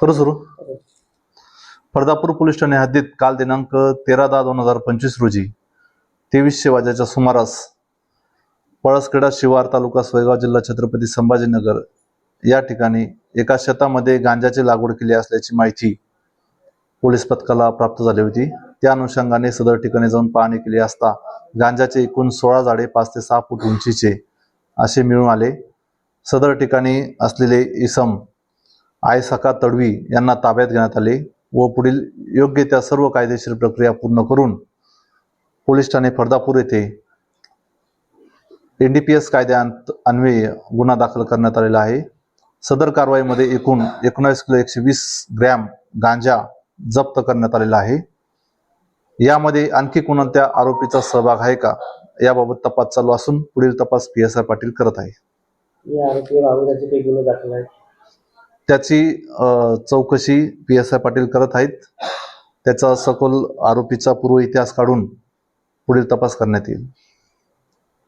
करू सुरू? फरदापूर पोलीस ठाणे हद्दीत काल दिनांक तेरा दहा दोन हजार पंचवीस रोजी तेवीसशे वाजेच्या सुमारास पळसखेडा शिवार तालुका सोयगाव जिल्हा छत्रपती संभाजीनगर या ठिकाणी एका शेतामध्ये गांजाची लागवड केली असल्याची माहिती पोलीस पथकाला प्राप्त झाली होती. त्या अनुषंगाने सदर ठिकाणी जाऊन पाहणी केली असता गांजाचे एकूण सोळा झाडे पाच ते सहा फूट उंचीचे असे मिळून आले. सदर ठिकाणी असलेले इसम आयसका तडवी यांना ताब्यात घेण्यात आले व पुढील योग्य त्या सर्व कायदेशीर प्रक्रिया पूर्ण करून पोलीस ठाणे फरदापूर येथे एनडीपीएस कायद्याअंत अन्वये गुन्हा दाखल करण्यात आलेला आहे. सदर कारवाईमध्ये एकूण एकोणावीस किलो एकशे वीस ग्रॅम गांजा जप्त करण्यात आलेला आहे. यामध्ये आणखी कोणत्या आरोपीचा सहभाग आहे का याबाबत तपास चालू असून पुढील तपास पी एस आय पाटील करत आहे. या आरोपीवर अगोदरचे काही गुन्हे दाखल आहेत. त्याची चौकशी पी एस आय पाटील करत आहेत. त्याचा सखोल आरोपीचा पूर्व इतिहास काढून पुढील तपास करण्यात येईल.